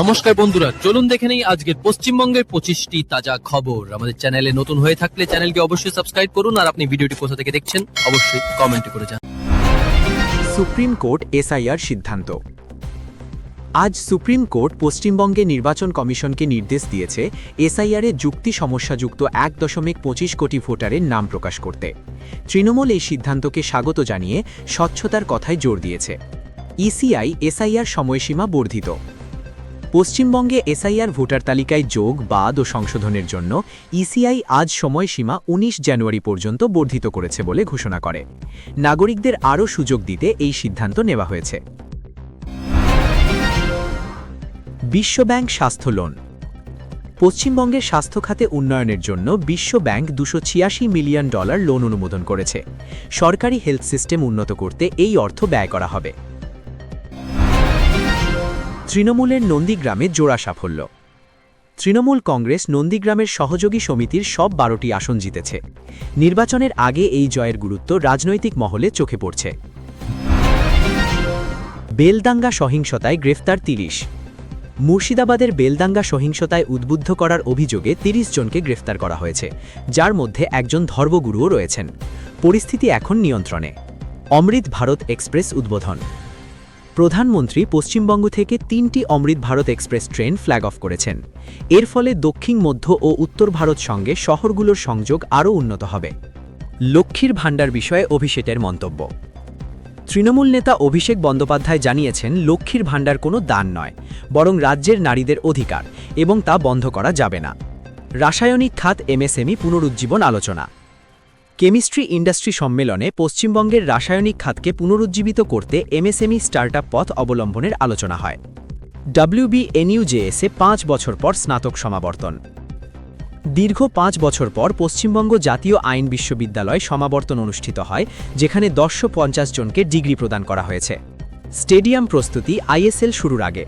নমস্কার বন্ধুরা, চলুন দেখে নেই আজকের পশ্চিমবঙ্গের পঁচিশটি তাজা খবর। আমাদের চ্যানেলে নতুন হয়ে থাকলে চ্যানেলকে অবশ্যই সাবস্ক্রাইব করুন আর আপনি ভিডিওটি কোথা থেকে দেখছেন অবশ্যই কমেন্ট করে যান সুপ্রিম কোর্ট এসআইআর সিদ্ধান্ত। আজ সুপ্রিম কোর্ট পশ্চিমবঙ্গে নির্বাচন কমিশনকে নির্দেশ দিয়েছে এসআইআরে যুক্তি সমস্যাযুক্ত এক দশমিক পঁচিশ কোটি ভোটারের নাম প্রকাশ করতে। তৃণমূল এই সিদ্ধান্তকে স্বাগত জানিয়ে স্বচ্ছতার কথায় জোর দিয়েছে। ইসিআই এসআইআর সময়সীমা বর্ধিত। পশ্চিমবঙ্গে এসআইআর ভোটার তালিকায় যোগ, বাদ ও সংশোধনের জন্য ইসিআই আজ সময়সীমা ১৯ জানুয়ারি পর্যন্ত বর্ধিত করেছে বলে ঘোষণা করে। নাগরিকদের আরও সুযোগ দিতে এই সিদ্ধান্ত নেওয়া হয়েছে। বিশ্বব্যাংক স্বাস্থ্য লোন। পশ্চিমবঙ্গের স্বাস্থ্য খাতে উন্নয়নের জন্য বিশ্ব ব্যাংক দুশো মিলিয়ন ডলার লোন অনুমোদন করেছে। সরকারি হেলথ সিস্টেম উন্নত করতে এই অর্থ ব্যয় করা হবে। তৃণমূলের নন্দীগ্রামে জোড়া সাফল্য। তৃণমূল কংগ্রেস নন্দীগ্রামের সহযোগী সমিতির সব বারোটি আসন জিতেছে। নির্বাচনের আগে এই জয়ের গুরুত্ব রাজনৈতিক মহলে চোখে পড়ছে। বেলদাঙ্গা সহিংসতায় গ্রেফতার তিরিশ। মুর্শিদাবাদের বেলদাঙ্গা সহিংসতায় উদ্বুদ্ধ করার অভিযোগে ৩০ জনকে গ্রেফতার করা হয়েছে, যার মধ্যে একজন ধর্মগুরুও রয়েছেন। পরিস্থিতি এখন নিয়ন্ত্রণে। অমৃত ভারত এক্সপ্রেস উদ্বোধন। প্রধানমন্ত্রী পশ্চিমবঙ্গ থেকে তিনটি Amrit Bharat express train flag off করেছেন। এর ফলে দক্ষিণ, মধ্য ও উত্তর ভারত সঙ্গে শহরগুলোর সংযোগ আরও উন্নত হবে। লক্ষ্মীর ভাণ্ডার বিষয়ে অভিষেকের মন্তব্য। তৃণমূল নেতা অভিষেক বন্দ্যোপাধ্যায় জানিয়েছেন, লক্ষ্মীর ভাণ্ডার কোনো দান নয়, বরং রাজ্যের নারীদের অধিকার এবং তা বন্ধ করা যাবে না। রাসায়নিক খাত, এমএসএমই, পুনরুজ্জীবন আলোচনা। কেমিস্ট্রি ইন্ডাস্ট্রি সম্মেলনে পশ্চিমবঙ্গের রাসায়নিক খাতকে পুনরুজ্জীবিত করতে এমএসএমই স্টার্টআপ পথ অবলম্বনের আলোচনা হয়। ডাব্লিউবি এনইউজেএসে পাঁচ বছর পর স্নাতক সমাবর্তন। দীর্ঘ পাঁচ বছর পর পশ্চিমবঙ্গ জাতীয় আইন বিশ্ববিদ্যালয় সমাবর্তন অনুষ্ঠিত হয়, যেখানে দশশো পঞ্চাশ জনকে ডিগ্রি প্রদান করা হয়েছে। স্টেডিয়াম প্রস্তুতি আইএসএল শুরুর আগে।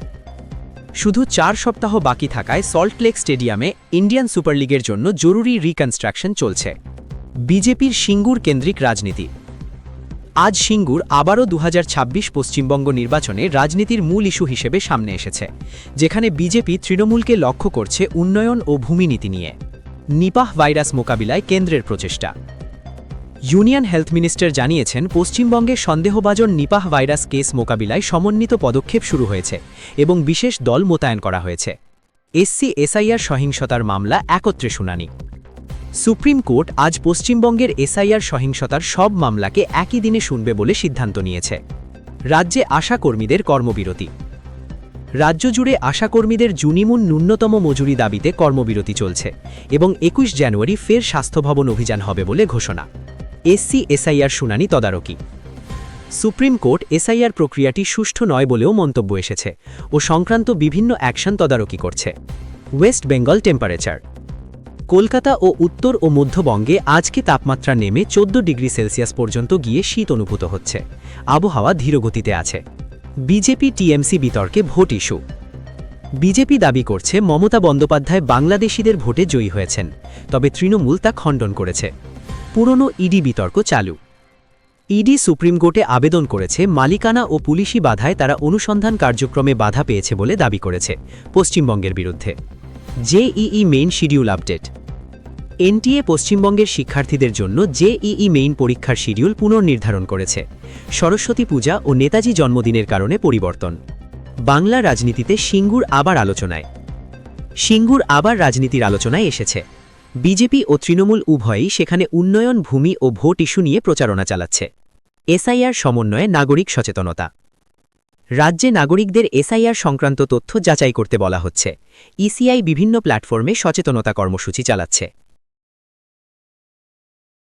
শুধু চার সপ্তাহ বাকি থাকায় সল্টলেক স্টেডিয়ামে ইন্ডিয়ান সুপার লিগের জন্য জরুরি রিকনস্ট্রাকশন চলছে। বিজেপির সিঙ্গুর কেন্দ্রিক রাজনীতি। আজ সিঙ্গুর আবারও দু হাজার ছাব্বিশ পশ্চিমবঙ্গ নির্বাচনে রাজনীতির মূল ইস্যু হিসেবে সামনে এসেছে, যেখানে বিজেপি তৃণমূলকে লক্ষ্য করছে উন্নয়ন ও ভূমিনীতি নিয়ে। নিপাহ ভাইরাস মোকাবিলায় কেন্দ্রের প্রচেষ্টা। ইউনিয়ন হেলথ মিনিস্টার জানিয়েছেন, পশ্চিমবঙ্গে সন্দেহভাজন নিপাহ ভাইরাস কেস মোকাবিলায় সমন্বিত পদক্ষেপ শুরু হয়েছে এবং বিশেষ দল মোতায়েন করা হয়েছে। এসসি এসআইআর সহিংসতার মামলা একত্রে শুনানি। সুপ্রিম কোর্ট আজ পশ্চিমবঙ্গের এসআইআর সহিংসতার সব মামলাকে একই দিনে শুনবে বলে সিদ্ধান্ত নিয়েছে। রাজ্যে আশাকর্মীদের কর্মবিরতি। রাজ্য জুড়ে আশাকর্মীদের জুনিমুন ন্যূনতম মজুরি দাবিতে কর্মবিরতি চলছে এবং একুশ জানুয়ারি ফের স্বাস্থ্যভবন অভিযান হবে বলে ঘোষণা। এসসি এসআইআর শুনানি তদারকি। সুপ্রিম কোর্ট এসআইআর প্রক্রিয়াটি সুষ্ঠু নয় বলেও মন্তব্য এসেছে ও সংক্রান্ত বিভিন্ন অ্যাকশন তদারকি করছে। West Bengal temperature. কলকাতা ও উত্তর ও মধ্যবঙ্গে আজকে তাপমাত্রা নেমে চোদ্দ ডিগ্রি সেলসিয়াস পর্যন্ত গিয়ে শীত অনুভূত হচ্ছে। আবহাওয়া ধীরগতিতে আছে। বিজেপি টিএমসি বিতর্কে ভোট ইস্যু। বিজেপি দাবি করছে মমতা বন্দ্যোপাধ্যায় বাংলাদেশিদের ভোটে জয়ী হয়েছেন, তবে তৃণমূল তা খণ্ডন করেছে। পুরনো ইডি বিতর্ক চালু। ইডি সুপ্রিম কোর্টে আবেদন করেছে মালিকানা ও পুলিশি বাধায় তারা অনুসন্ধান কার্যক্রমে বাধা পেয়েছে বলে দাবি করেছে পশ্চিমবঙ্গের বিরুদ্ধে। JEE Main schedule update NTA পশ্চিমবঙ্গের শিক্ষার্থীদের জন্য জেইই মেইন পরীক্ষার শিডিউল পুনর্নির্ধারণ করেছে। সরস্বতী পূজা ও নেতাজি জন্মদিনের কারণে পরিবর্তন। বাংলা রাজনীতিতে সিঙ্গুর আবার আলোচনায়। সিঙ্গুর আবার রাজনীতির আলোচনায় এসেছে। বিজেপি ও তৃণমূল উভয়ই সেখানে উন্নয়ন, ভূমি ও ভোট ইস্যু নিয়ে প্রচারণা চালাচ্ছে। এসআইআর সমন্বয়ে নাগরিক সচেতনতা। রাজ্যে নাগরিকদের এসআইআর সংক্রান্ত তথ্য যাচাই করতে বলা হচ্ছে। ইসিআই বিভিন্ন প্ল্যাটফর্মে সচেতনতা কর্মসূচি চালাচ্ছে।